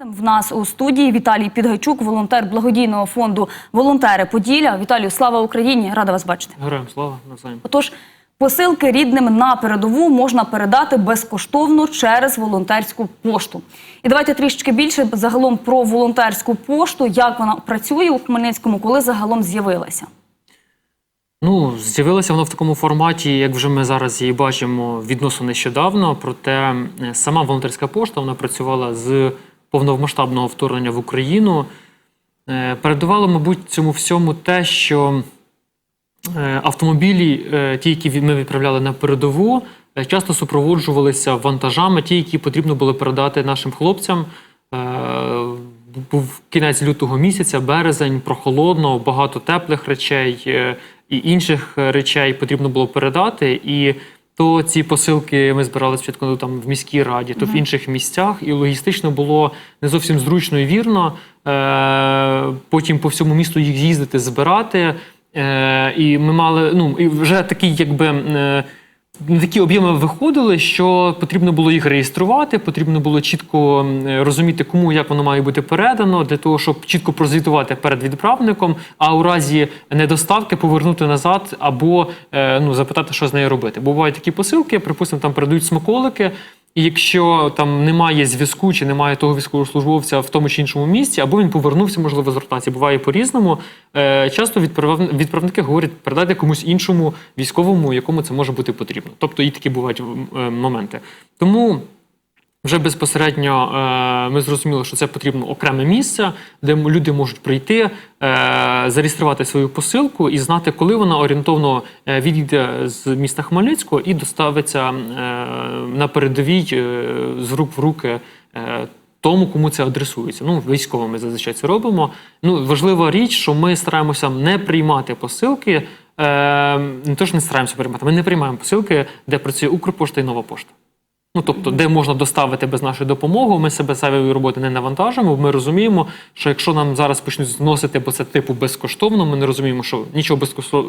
В нас у студії Віталій Підгайчук, волонтер благодійного фонду Волонтери Поділля. Віталію, слава Україні! Рада вас бачити. Героям слава навзаєм. Отож, посилки рідним на передову можна передати безкоштовно через волонтерську пошту. І давайте трішечки більше загалом про волонтерську пошту, як вона працює у Хмельницькому, коли загалом з'явилася. Ну, з'явилося воно в такому форматі, як вже ми зараз її бачимо, відносно нещодавно. Проте е, сама волонтерська пошта вона працювала з повномасштабного вторгнення в Україну. Е, Передувало, мабуть, цьому всьому те, що е, автомобілі, е, ті, які ми відправляли на передову, часто супроводжувалися вантажами, ті, які потрібно було передати нашим хлопцям. Був кінець лютого місяця, березень, прохолодно, багато теплих речей і інших речей потрібно було передати. І то ці посилки ми збирали спочатку ну, там в міській раді, то в інших місцях, і логістично було не зовсім зручно і вірно. Е, потім по всьому місту їх їздити, збирати. Е, і ми мали ну і вже такий, якби. Е, такі об'єми виходили, що потрібно було їх реєструвати, потрібно було чітко розуміти, кому як воно має бути передано, для того, щоб чітко прозвітувати перед відправником, а у разі недоставки повернути назад або е, ну, запитати, що з нею робити. Бувають такі посилки, припустимо, там передають смаколики. І якщо там немає зв'язку чи немає того військовослужбовця в тому чи іншому місці, або він повернувся, можливо, з ротації, буває по-різному. Е, часто відправ- відправники говорять, передайте комусь іншому військовому, якому це може бути потрібно. Тобто і такі бувають е, моменти. Тому вже безпосередньо е, ми зрозуміли, що це потрібно окреме місце, де люди можуть прийти, е, зареєструвати свою посилку і знати, коли вона орієнтовно е, відійде з міста Хмельницького і доставиться е, на передовій е, з рук в руки. е, тому, кому це адресується. Ну, військовим ми зазвичай це робимо. Ну, важлива річ, що ми стараємося не приймати посилки. Е, не то, що не стараємося приймати, ми не приймаємо посилки, де працює Укрпошта і Нова пошта. Ну, тобто, де можна доставити без нашої допомоги, ми себе зайвої роботи не навантажимо. Ми розуміємо, що якщо нам зараз почнуть зносити, бо це типу безкоштовно, ми не розуміємо, що нічого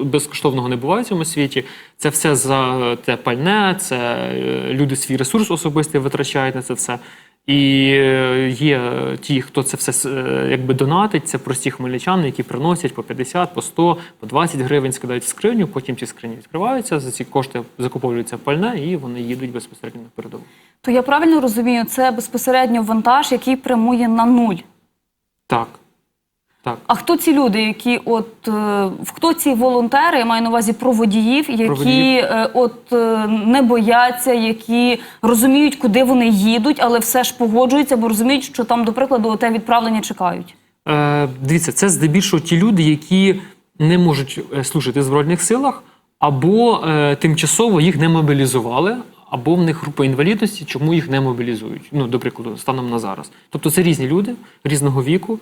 безкоштовного не буває в цьому світі. Це все за те пальне, це е, люди свій ресурс особистий витрачають на це все. І е, є ті, хто це все е, якби донатить, це прості хмельничани, які приносять по 50, по 100, по 20 гривень, скидають в скриню, потім ці скрині відкриваються, за ці кошти закуповуються пальне, і вони їдуть безпосередньо на передову. То я правильно розумію, це безпосередньо вантаж, який прямує на нуль. Так. Так. А хто ці люди, які от е, хто ці волонтери? Я маю на увазі про водіїв, які водіїв. е, от е, не бояться, які розуміють, куди вони їдуть, але все ж погоджуються, бо розуміють, що там, до прикладу, те відправлення чекають. Е, дивіться, це здебільшого ті люди, які не можуть служити в Збройних силах, або е, тимчасово їх не мобілізували, або в них група інвалідності, чому їх не мобілізують. Ну, до прикладу, станом на зараз. Тобто це різні люди різного віку,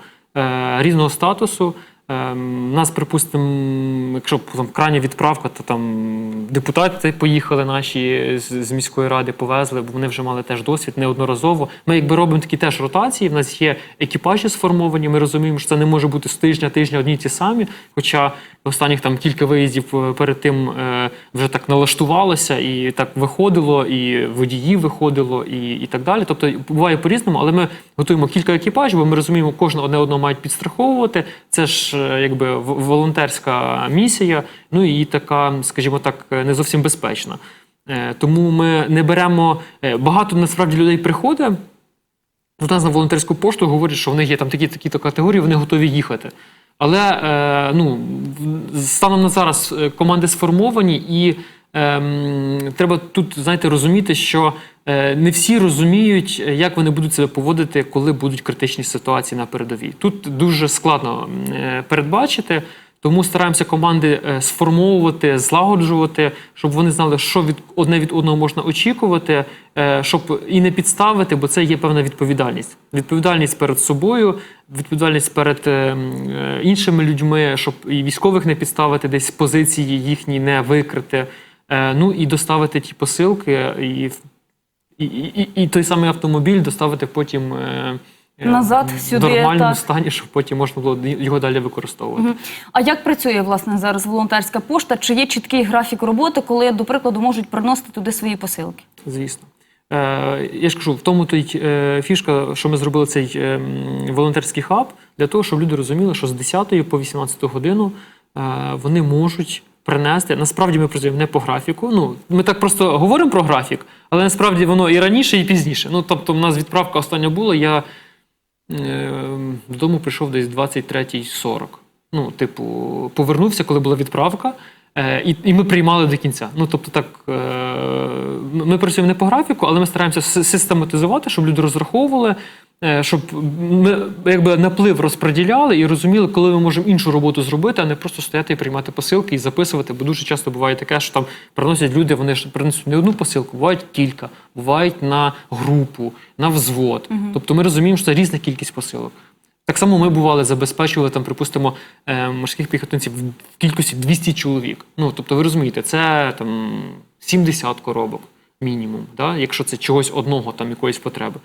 різного статусу. Е, нас, припустимо, якщо там крайня відправка, то там депутати поїхали наші з, з міської ради, повезли, бо вони вже мали теж досвід неодноразово. Ми якби робимо такі теж ротації. В нас є екіпажі сформовані. Ми розуміємо, що це не може бути з тижня тижня одні ті самі. Хоча останніх там кілька виїздів е, перед тим е, вже так налаштувалося і так виходило, і водії виходило, і, і так далі. Тобто буває по-різному, але ми готуємо кілька екіпажів, бо ми розуміємо, кожен одне одного мають підстраховувати. Це ж е, якби волонтерська місія, ну і така, скажімо так, е, не зовсім безпечна. Е, Тому ми не беремо е, багато насправді людей приходить. До нас на волонтерську пошту говорять, що в них є там такі такі то категорії, вони готові їхати. Але е, ну, станом на зараз е, команди сформовані, і ем, треба тут знаєте, розуміти, що е, не всі розуміють, е, як вони будуть себе поводити, коли будуть критичні ситуації на передовій. Тут дуже складно е, передбачити. Тому стараємося команди е, сформовувати, злагоджувати, щоб вони знали, що від одне від одного можна очікувати, е, щоб і не підставити, бо це є певна відповідальність. Відповідальність перед собою, відповідальність перед е, е, іншими людьми, щоб і військових не підставити, десь позиції їхні не викрити. Е, Ну і доставити ті посилки, і, і, і, і той самий автомобіль доставити потім. е, е, Назад, в сюди, нормальному так. стані, щоб потім можна було його далі використовувати. А як працює власне зараз волонтерська пошта? Чи є чіткий графік роботи, коли, до прикладу, можуть приносити туди свої посилки? Звісно. Е, я ж кажу, в тому то й е, фішка, що ми зробили цей е, волонтерський хаб, для того, щоб люди розуміли, що з 10 по 18 годину е, вони можуть принести. Насправді ми працюємо не по графіку. Ну, ми так просто говоримо про графік, але насправді воно і раніше, і пізніше. Ну, тобто, в нас відправка остання була. Я е, додому прийшов десь 23.40. Ну, типу, повернувся, коли була відправка, е, і, і ми приймали до кінця. Ну, тобто, так, е, ми працюємо не по графіку, але ми стараємося систематизувати, щоб люди розраховували, щоб ми якби наплив розподіляли і розуміли, коли ми можемо іншу роботу зробити, а не просто стояти і приймати посилки і записувати. Бо дуже часто буває таке, що там приносять люди, вони ж принесуть не одну посилку, бувають кілька, бувають на групу, на взвод. Тобто ми розуміємо, що це різна кількість посилок. Так само ми бували, забезпечували там, припустимо, е, морських піхотинців в в кількості 200 чоловік. Ну, тобто, ви розумієте, це там 70 коробок мінімум, да? якщо це чогось одного, там якоїсь потреби.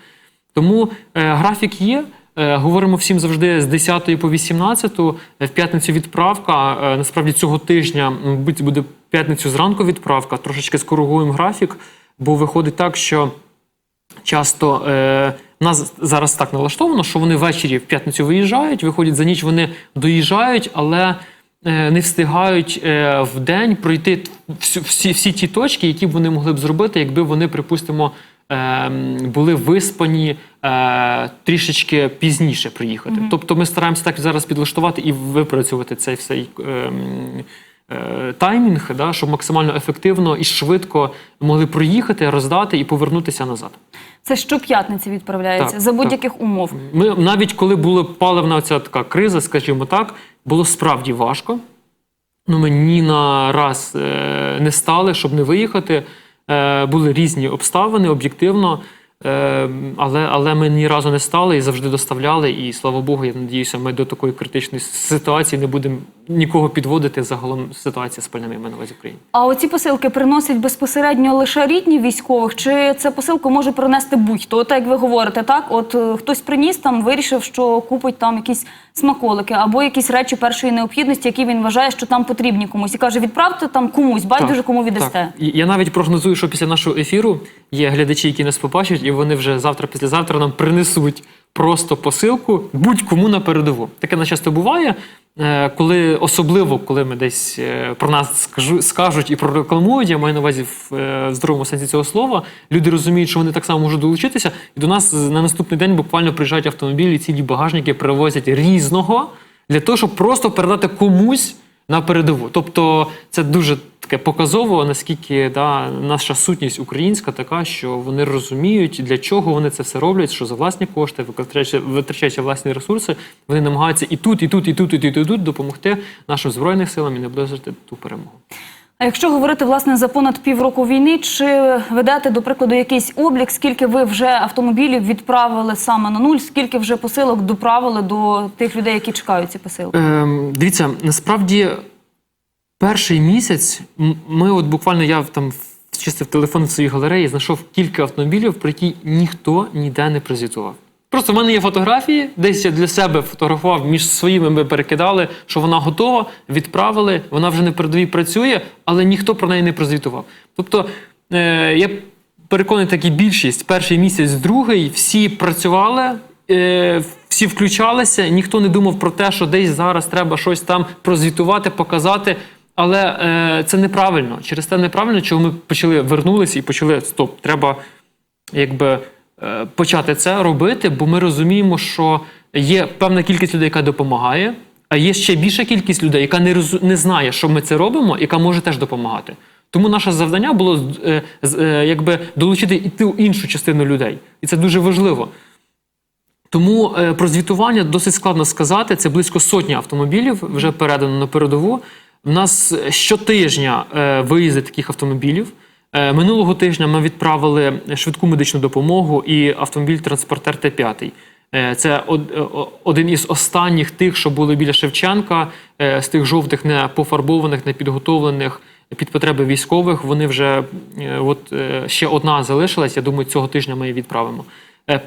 Тому е, графік є. Е, говоримо всім завжди з 10 по 18, е, в п'ятницю відправка. Е, насправді цього тижня, мабуть, буде п'ятницю зранку відправка, трошечки скоригуємо графік, бо виходить так, що часто е, нас зараз так налаштовано, що вони ввечері в п'ятницю виїжджають, виходять за ніч, вони доїжджають, але е, не встигають е, в день пройти всі, всі ті точки, які б вони могли б зробити, якби вони, припустимо, були виспані е, трішечки пізніше приїхати. Тобто ми стараємося так зараз підлаштувати і випрацювати цей цей е, м, е, таймінг, да, щоб максимально ефективно і швидко могли проїхати, роздати і повернутися назад. Це щоп'ятниці відправляється Так, за будь-яких умов. Ми навіть коли була паливна ця така криза, скажімо так, було справді важко. Ну, ми ні на раз е, не стали, щоб не виїхати. Е, були різні обставини, об'єктивно. Е, але, але ми ні разу не стали і завжди доставляли. І слава Богу, я надіюся, ми до такої критичної ситуації не будемо нікого підводити. Загалом ситуація з пальними на увазі в Україні. А оці посилки приносять безпосередньо лише рідні військових, чи це посилку може принести будь-хто? От як ви говорите, так от е, хтось приніс там, вирішив, що купить там якісь смаколики або якісь речі першої необхідності, які він вважає, що там потрібні комусь, і каже: відправте там комусь, байдуже кому віддасте. І Я навіть прогнозую, що після нашого ефіру є глядачі, які нас побачать, і вони вже завтра, післязавтра нам принесуть просто посилку будь-кому на передову. Таке на часто буває, коли особливо коли ми десь е, про нас скажуть і прорекламують, я маю на увазі е, в здоровому сенсі цього слова. Люди розуміють, що вони так само можуть долучитися, і до нас на наступний день буквально приїжджають автомобілі, цілі багажники привозять різного для того, щоб просто передати комусь на передову. Тобто це дуже таке показово, наскільки да, наша сутність українська така, що вони розуміють, для чого вони це все роблять, що за власні кошти, витрачаючи, власні ресурси, вони намагаються і тут, і тут, і тут, і тут, і тут допомогти нашим збройним силам і наблизити ту перемогу. А якщо говорити власне за понад півроку війни, чи ведете до прикладу якийсь облік, скільки ви вже автомобілів відправили саме на нуль, скільки вже посилок доправили до тих людей, які чекають ці посилки? Ем, дивіться, насправді перший місяць ми, от буквально я там чистив телефон в своїй галереї, знайшов кілька автомобілів, про які ніхто ніде не прозвітував. Просто в мене є фотографії, десь я для себе фотографував між своїми, ми перекидали, що вона готова, відправили, вона вже на передовій працює, але ніхто про неї не прозвітував. Тобто е, я переконаний, так і більшість, перший місяць, другий, всі працювали, е, всі включалися, ніхто не думав про те, що десь зараз треба щось там прозвітувати, показати. Але е, це неправильно. Через те неправильно, чого ми почали вернулися і почали стоп, треба якби почати це робити, бо ми розуміємо, що є певна кількість людей, яка допомагає, а є ще більша кількість людей, яка не розу- не знає, що ми це робимо, яка може теж допомагати. Тому наше завдання було е, е, якби долучити і ту іншу частину людей, і це дуже важливо. Тому е, про звітування досить складно сказати. Це близько сотні автомобілів вже передано на передову. У нас щотижня е, виїзди таких автомобілів. Е, минулого тижня ми відправили швидку медичну допомогу і автомобіль-транспортер Т-5. Е, Це е, один із останніх тих, що були біля Шевченка, з тих жовтих, не пофарбованих, не підготовлених під потреби військових. Вони вже от ще одна залишилась. Я думаю, цього тижня ми її відправимо.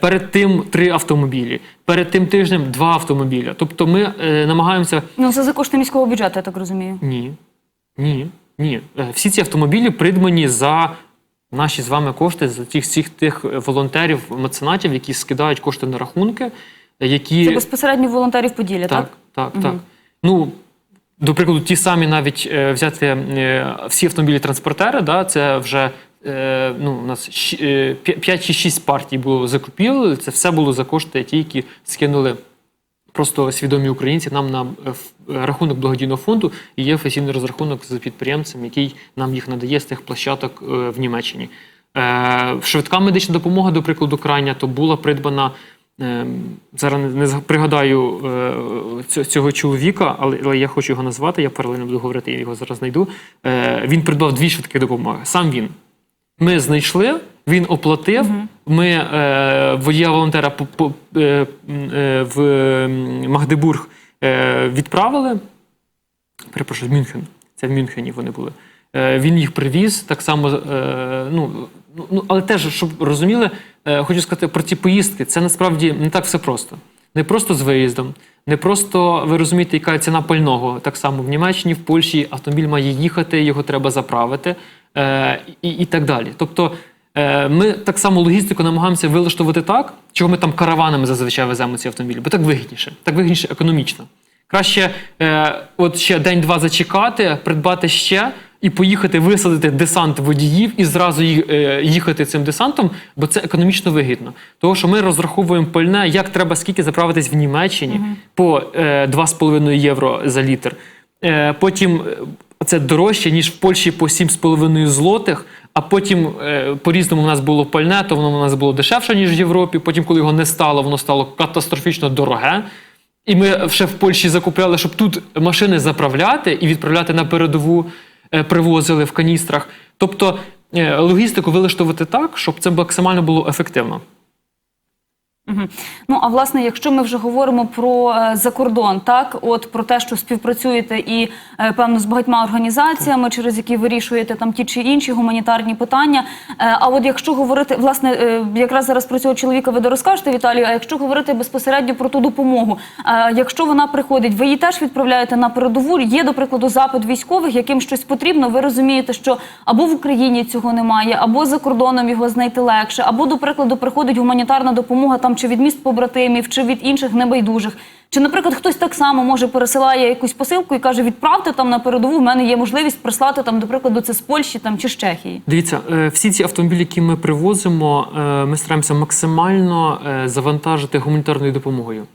Перед тим три автомобілі, перед тим тижнем два автомобіля. Тобто ми намагаємося. Ну це за кошти міського бюджету, я так розумію. Ні, ні, ні. Е, Всі ці автомобілі придбані за наші з вами кошти за тих всіх тих волонтерів, меценатів, які скидають кошти на рахунки, які Це безпосередньо волонтерів Поділля, так? так, так, так. Ну, до прикладу, ті самі навіть е, взяти е, всі автомобілі транспортери, да, це вже е, ну, у нас 5 чи 6 партій було закупівель. Це все було за кошти, ті, які скинули просто свідомі українці нам на е, е, рахунок благодійного фонду. Є офіційний розрахунок з підприємцем, який нам їх надає з тих площадок е, в Німеччині. Швидка медична допомога, до прикладу, крайня, то була придбана. Зараз не, пригадаю цього чоловіка, але, я хочу його назвати. Я паралельно буду говорити, я його зараз знайду. Він придбав дві швидкі допомоги. Сам він. Ми знайшли, він оплатив. Ми е, водія волонтера по, по, е, е, в Магдебург е, відправили. Перепрошую, в Мюнхен. Це в Мюнхені вони були. Е, він їх привіз так само. Е, ну, ну, ну, але теж, щоб розуміли, е, хочу сказати про ці поїздки. Це насправді не так все просто. Не просто з виїздом, не просто ви розумієте, яка ціна пального. Так само в Німеччині, в Польщі автомобіль має їхати, його треба заправити е, і, і так далі. Тобто ми так само логістику намагаємося вилаштувати так, чого ми там караванами зазвичай веземо ці автомобілі, бо так вигідніше, так вигідніше економічно. Краще е, от ще день-два зачекати, придбати ще і поїхати висадити десант водіїв і зразу е, їхати цим десантом, бо це економічно вигідно. Тому що ми розраховуємо пальне, як треба скільки заправитись в Німеччині по е, 2,5 євро за літр. Е, потім е, це дорожче, ніж в Польщі по 7,5 злотих. А потім е, по-різному в нас було пальне, то воно у нас було дешевше, ніж в Європі. Потім, коли його не стало, воно стало катастрофічно дороге. І ми ще в Польщі закупляли, щоб тут машини заправляти і відправляти на передову, е, привозили в каністрах. Тобто е, логістику вилаштувати так, щоб це максимально було ефективно. Ну а власне, якщо ми вже говоримо про е, закордон, так от про те, що співпрацюєте і е, певно з багатьма організаціями, через які вирішуєте там ті чи інші гуманітарні питання. Е, а от якщо говорити, власне, е, якраз зараз про цього чоловіка ви дорозкажете, Віталію, а якщо говорити безпосередньо про ту допомогу, якщо вона приходить, ви її теж відправляєте на передову. Є, до прикладу, запит військових, яким щось потрібно. Ви розумієте, що або в Україні цього немає, або за кордоном його знайти легше, або, до прикладу, приходить гуманітарна допомога там чи від міст побратимів, чи від інших небайдужих. Чи, наприклад, хтось так само може пересилає якусь посилку і каже, відправте там на передову. В мене є можливість прислати там, до прикладу, це з Польщі там чи з Чехії. Дивіться, е, всі ці автомобілі, які ми привозимо, е, ми стараємося максимально е, завантажити гуманітарною допомогою.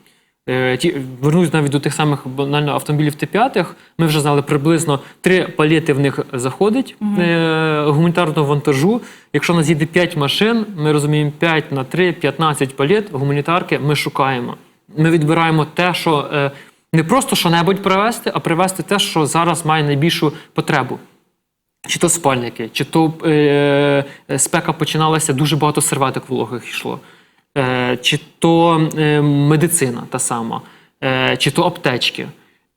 Е, Ті, вернусь навіть до тих самих банально автомобілів Т5. Ми вже знали приблизно три палети в них заходить е, гуманітарного вантажу. Якщо нас їде 5 машин, ми розуміємо 5 на 3, 15 палет гуманітарки ми шукаємо. Ми відбираємо те, що е, не просто що-небудь привезти, а привезти те, що зараз має найбільшу потребу. Чи то спальники, чи то е, спека починалася, дуже багато серветок вологих йшло, чи то е, медицина та сама, е, чи то аптечки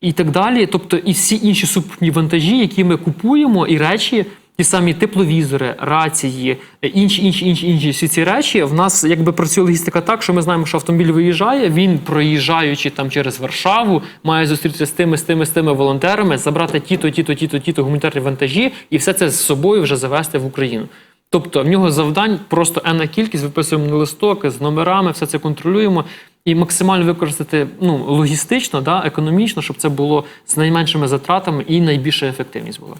і так далі. Тобто, і всі інші супутні вантажі, які ми купуємо, і речі, ті самі тепловізори, рації, е, інші, інші, інші, інші всі ці речі. В нас якби працює логістика так, що ми знаємо, що автомобіль виїжджає, він проїжджаючи там через Варшаву, має зустрітися з тими, з тими, з тими волонтерами, забрати ті-то, ті-то, ті-то, ті-то гуманітарні вантажі, і все це з собою вже завести в Україну. Тобто в нього завдань просто енна кількість, виписуємо на листок з номерами, все це контролюємо і максимально використати ну, логістично, да, економічно, щоб це було з найменшими затратами і найбільша ефективність була.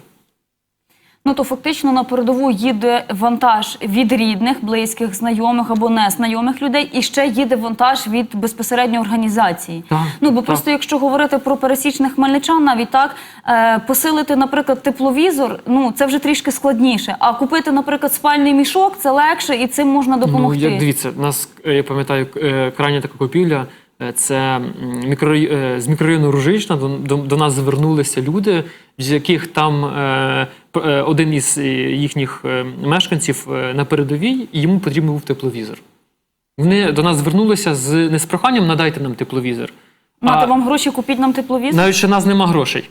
Ну то фактично на передову їде вантаж від рідних, близьких, знайомих або незнайомих людей, і ще їде вантаж від безпосередньо організації. Так, ну бо так. просто якщо говорити про пересічних хмельничан, навіть так е, посилити, наприклад, тепловізор, ну це вже трішки складніше. А купити, наприклад, спальний мішок це легше, і цим можна допомогти. Ну, як дивіться, нас, е, я пам'ятаю, е, крайня така купівля. Е, Це м, мікро, е, з мікрорайону Ружична до, до, нас звернулися люди, з яких там е, один із їхніх мешканців на передовій, і йому потрібен був тепловізор. Вони до нас звернулися з не з проханням надайте нам тепловізор. Мати а вам гроші, купіть нам тепловізор. навіть що в нас нема грошей.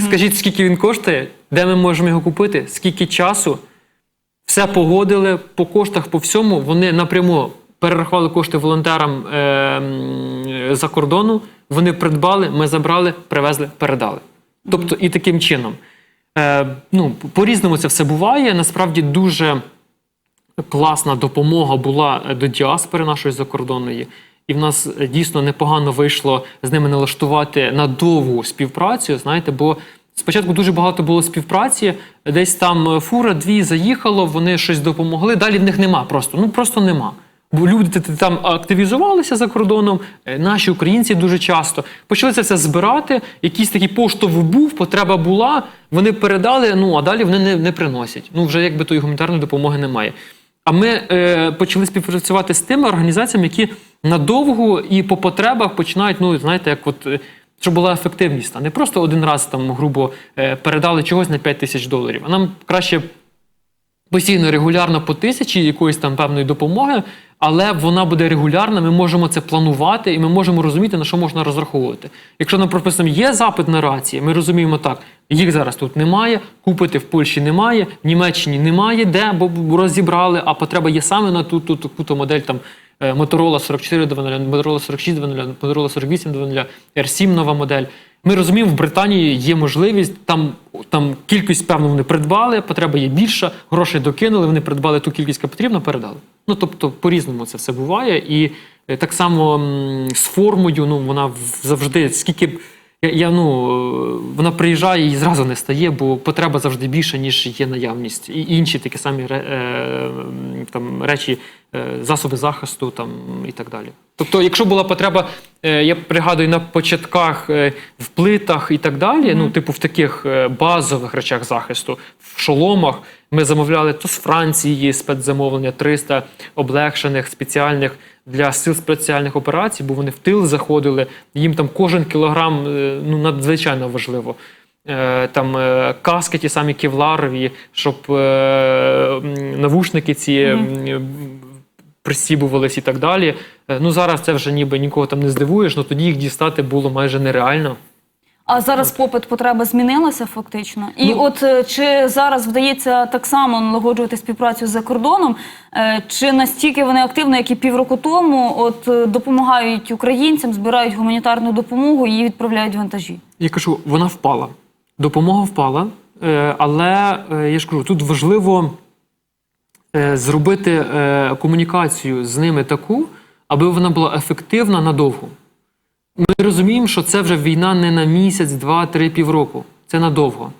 Скажіть, скільки він коштує, де ми можемо його купити, скільки часу. Все погодили по коштах, по всьому. Вони напряму перерахували кошти волонтерам е, за кордону. Вони придбали, ми забрали, привезли, передали. Тобто, і таким чином. Е, ну, по-різному це все буває. Насправді дуже класна допомога була е, до діаспори нашої закордонної. І в нас е, дійсно непогано вийшло з ними налаштувати на довгу співпрацю. Знаєте, бо спочатку дуже багато було співпраці, десь там е, фура, дві заїхало, вони щось допомогли. Далі в них нема просто. Ну просто нема. Бо люди там активізувалися за кордоном, е, наші українці дуже часто почали це все збирати. Якийсь такий поштовх був, потреба була. Вони передали. Ну а далі вони не, не приносять. Ну вже якби тої гуманітарної допомоги немає. А ми е, почали співпрацювати з тими організаціями, які надовго і по потребах починають, ну знаєте, як от. е, Щоб була ефективність, а не просто один раз там грубо е, передали чогось на 5 тисяч доларів. А нам краще постійно регулярно по тисячі якоїсь там певної допомоги, але вона буде регулярна. Ми можемо це планувати і ми можемо розуміти, на що можна розраховувати. Якщо нам прописано, є запит на рації, ми розуміємо так, їх зараз тут немає, купити в Польщі немає, в Німеччині немає, де бо розібрали, а потреба є саме на ту ту таку модель там. Е, Motorola 4400, Motorola 4600, Motorola 4800, R7 нова модель. Ми розуміємо, в Британії є можливість, там, там кількість, певно, вони придбали, потреба є більша, грошей докинули, вони придбали ту кількість, яка потрібна, передали. Ну тобто, по-різному це все буває. І е, так само з формою, ну вона завжди, скільки. Я, я, ну, е, вона приїжджає і зразу не стає, бо потреба завжди більша, ніж є наявність. І інші такі самі е, там, речі, е, засоби захисту там, і так далі. Тобто, якщо була потреба, е, я пригадую на початках е, в плитах і так далі, ну, типу в таких е, базових речах захисту, в шоломах, ми замовляли то з Франції спецзамовлення 300 облегшених спеціальних для сил спеціальних операцій, бо вони в тил заходили. Їм там кожен кілограм е, ну, надзвичайно важливо. Е, Там е, каски ті самі кевларові, щоб навушники ці м, присібувались і так далі. Ну зараз це вже ніби нікого там не здивуєш, але тоді їх дістати було майже нереально. А зараз попит потреба змінилася фактично. І Ну- от е, чи зараз вдається так само налагоджувати співпрацю за кордоном, е, чи настільки вони активно, як і півроку тому, от е, допомагають українцям, збирають гуманітарну допомогу і відправляють вантажі? Я кажу, вона впала. Допомога впала, але я ж кажу, тут важливо зробити комунікацію з ними таку, аби вона була ефективна надовго. Ми розуміємо, що це вже війна не на місяць, два, три, півроку. Це надовго.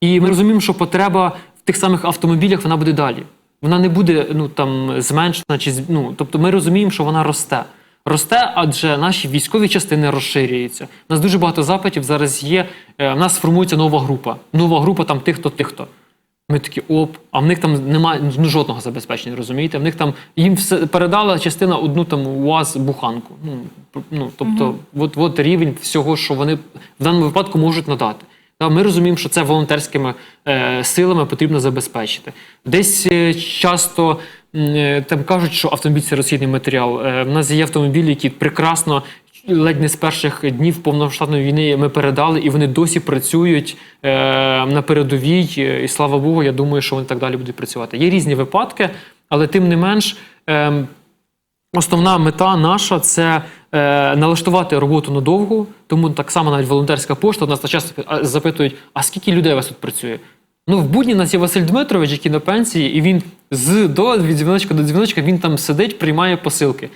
І ми розуміємо, що потреба в тих самих автомобілях вона буде далі. Вона не буде ну, там, зменшена. Чи, ну, тобто ми розуміємо, що вона росте. Росте, адже наші військові частини розширюються. У нас дуже багато запитів зараз є. е, В нас формується нова група. Нова група там тих-то, тих-то. Ми такі оп, а в них там немає ну, жодного забезпечення, розумієте? В них там їм все передала частина одну там УАЗ буханку. Ну, ну тобто, от, от рівень всього, що вони в даному випадку можуть надати. Та ми розуміємо, що це волонтерськими е, силами потрібно забезпечити. Десь е, часто е, там кажуть, що автомобіль це розхідний матеріал. Е, в нас є автомобілі, які прекрасно ледь не з перших днів повномасштабної війни ми передали, і вони досі працюють е, на передовій. Е, І слава Богу, я думаю, що вони так далі будуть працювати. Є різні випадки, але тим не менш. Е, Основна мета наша це е, налаштувати роботу надовго, тому так само навіть волонтерська пошта нас часто а, запитують: а скільки людей у вас тут працює? Ну, в будні у нас є Василь Дмитрович, який на пенсії, і він з до від дзвіночка до дзвіночка він там сидить, приймає посилки.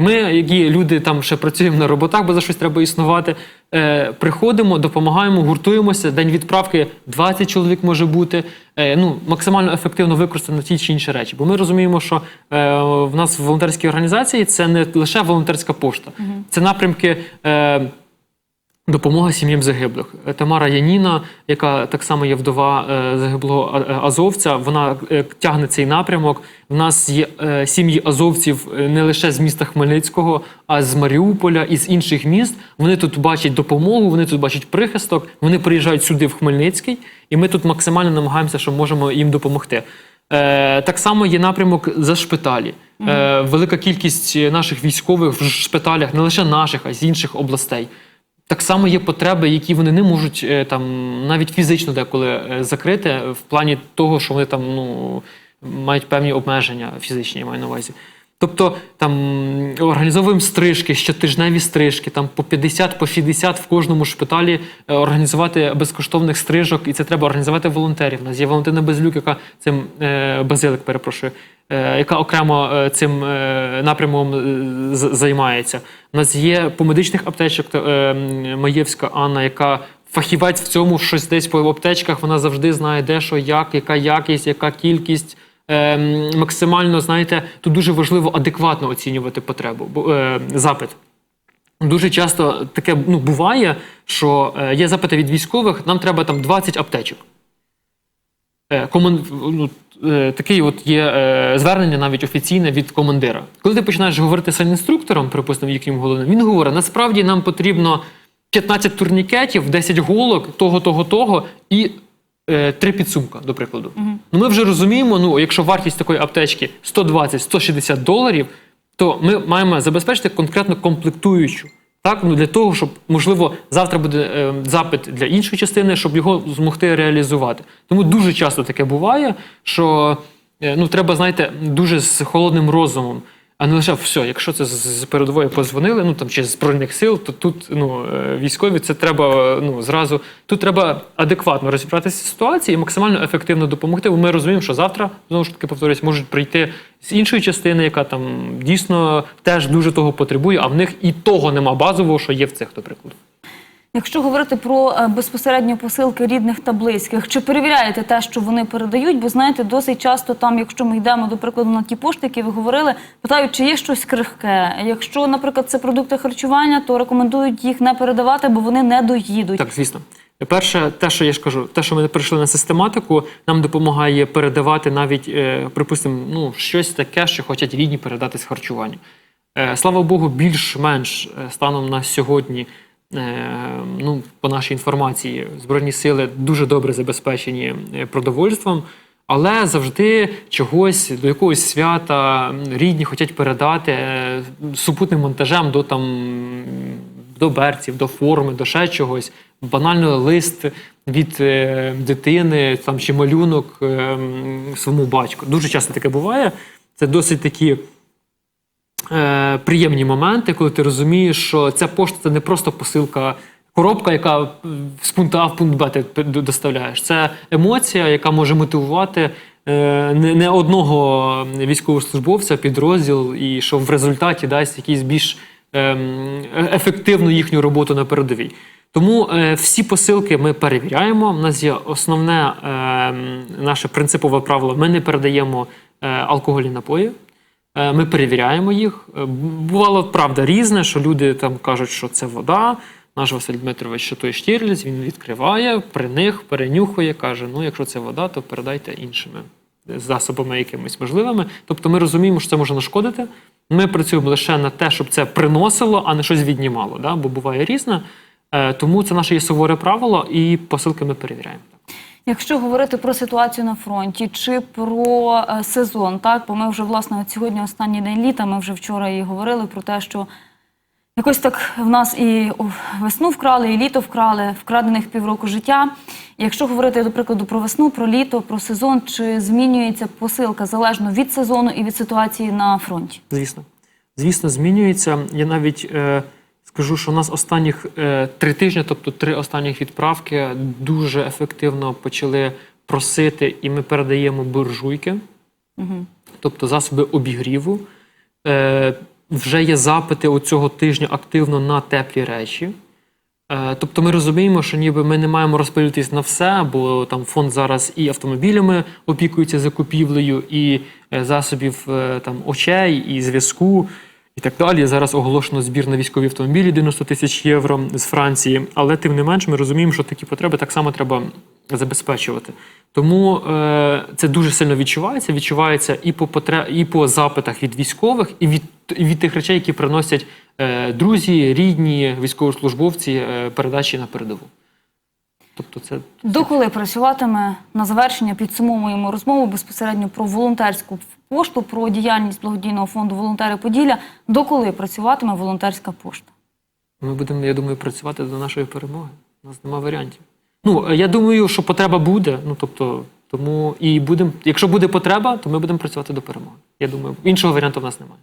Ми, які люди там ще працюємо на роботах, бо за щось треба існувати, е, приходимо, допомагаємо, гуртуємося. День відправки 20 чоловік може бути. Е, ну, максимально ефективно використано ті чи інші речі. Бо ми розуміємо, що е, в нас в волонтерській організації це не лише волонтерська пошта, це напрямки. Е, Допомога сім'ям загиблих. Е, Тамара Яніна, яка так само є вдова е, загиблого е, азовця, вона тягне цей напрямок. В нас є сім'ї азовців не лише з міста Хмельницького, а з Маріуполя і з інших міст. Вони тут бачать допомогу, вони тут бачать прихисток. Вони приїжджають сюди в Хмельницький, і ми тут максимально намагаємося, що можемо їм допомогти. Е, так само є напрямок за шпиталі. Е, велика кількість наших військових в шпиталях, не лише наших, а й з інших областей. Так само є потреби, які вони не можуть е, там навіть фізично деколи е, закрити, в плані того, що вони там ну, мають певні обмеження фізичні, я маю на увазі. Тобто там організовуємо стрижки, щотижневі стрижки, там по 50, по 60 в кожному шпиталі е, організувати безкоштовних стрижок, і це треба організувати волонтерів. У нас є Валентина Безлюк, яка е, Базилик, перепрошую, яка окремо е, цим е, напрямом е, займається. У нас є по медичних аптечок е, Маєвська Анна, яка фахівець в цьому щось десь по аптечках. Вона завжди знає, де що, як, яка якість, яка кількість. Е, максимально, знаєте, тут дуже важливо адекватно оцінювати потребу, е, запит. Дуже часто таке ну, буває, що е, є запити від військових, нам треба там 20 аптечок. Е, коман... е, такий от є е, звернення навіть офіційне від командира. Коли ти починаєш говорити з інструктором, припустимо, яким головним, він говорить: насправді нам потрібно 15 турнікетів, 10 голок, того, того, того і е, три підсумка, до прикладу. Ну, ми вже розуміємо, ну, якщо вартість такої аптечки 120-160 доларів, то ми маємо забезпечити конкретно комплектуючу. Так, ну для того, щоб можливо завтра буде е, запит для іншої частини, щоб його змогти реалізувати. Тому дуже часто таке буває, що е, ну треба, знаєте, дуже з холодним розумом. А не лише все, якщо це з передової позвонили, ну там чи з збройних сил, то тут ну е, військові це треба ну зразу. Тут треба адекватно розібратися з ситуації і максимально ефективно допомогти. Бо ми розуміємо, що завтра знову ж таки повторюсь, можуть прийти з іншої частини, яка там дійсно теж дуже того потребує, а в них і того нема базового, що є в цих, до прикладу. Якщо говорити про е, безпосередньо посилки рідних та близьких, чи перевіряєте те, що вони передають? Бо знаєте, досить часто там, якщо ми йдемо до прикладу на ті пошти, які ви говорили, питають, чи є щось крихке. Якщо, наприклад, це продукти харчування, то рекомендують їх не передавати, бо вони не доїдуть. Так, звісно. Перше, те, що я ж кажу, те, що ми перейшли на систематику, нам допомагає передавати навіть, е, припустимо, ну, щось таке, що хочуть рідні передати з харчування. Е, слава Богу, більш-менш станом на сьогодні, ну, по нашій інформації, Збройні сили дуже добре забезпечені е, продовольством. Але завжди чогось до якогось свята рідні хочуть передати е, супутним монтажем до там до берців, до форми, до ще чогось. Банально лист від е, дитини там, чи малюнок е, своєму батьку. Дуже часто таке буває. Це досить такі е, приємні моменти, коли ти розумієш, що ця пошта це не просто посилка, коробка, яка з пункту А в пункт Б ти доставляєш. Це емоція, яка може мотивувати е, не, одного військовослужбовця, підрозділ, і що в результаті дасть якийсь більш ем, ефективну їхню роботу на передовій. Тому е, всі посилки ми перевіряємо. У нас є основне ем, наше принципове правило: ми не передаємо е, алкогольні напої. Е, Ми перевіряємо їх. Е, Бувало, правда, різне, що люди там кажуть, що це вода. Наш Василь Дмитрович, що той штірліць, він відкриває, при них перенюхує, каже: ну, якщо це вода, то передайте іншими засобами якимись можливими. Тобто ми розуміємо, що це може нашкодити. Ми працюємо лише на те, щоб це приносило, а не щось віднімало. Да? Бо буває різне. Е, Тому це наше є суворе правило, і посилки ми перевіряємо. Якщо говорити про ситуацію на фронті чи про е, сезон, так бо ми вже власне от сьогодні останній день літа. Ми вже вчора і говорили про те, що якось так в нас і весну вкрали, і літо вкрали, вкрадених півроку життя. Якщо говорити до прикладу про весну, про літо, про сезон, чи змінюється посилка залежно від сезону і від ситуації на фронті? Звісно. Звісно, змінюється. Я навіть е, скажу, що у нас останніх е, три тижні, тобто три останніх відправки, дуже ефективно почали просити, і ми передаємо буржуйки, Угу. тобто засоби обігріву. Е, вже є запити у цього тижня активно на теплі речі. Е, Тобто ми розуміємо, що ніби ми не маємо розпилитись на все, бо там фонд зараз і автомобілями опікується закупівлею, і е, засобів е, там очей, і зв'язку, і так далі. Зараз оголошено збір на військові автомобілі 90 тисяч євро з Франції. Але тим не менш, ми розуміємо, що такі потреби так само треба забезпечувати. Тому е, це дуже сильно відчувається. Відчувається і по потреб, і по запитах від військових, і від, і від тих речей, які приносять е, друзі, рідні, військовослужбовці е, передачі на передову. Тобто, це Доколи працюватиме на завершення, підсумовуємо розмову безпосередньо про волонтерську пошту, про діяльність благодійного фонду Волонтери Поділля. Доколи працюватиме волонтерська пошта? ми будемо, я думаю, працювати до нашої перемоги. У нас немає варіантів. Ну, е, я думаю, що потреба буде. Ну тобто, тому і будемо, якщо буде потреба, то ми будемо працювати до перемоги. Я думаю, іншого варіанту в нас немає.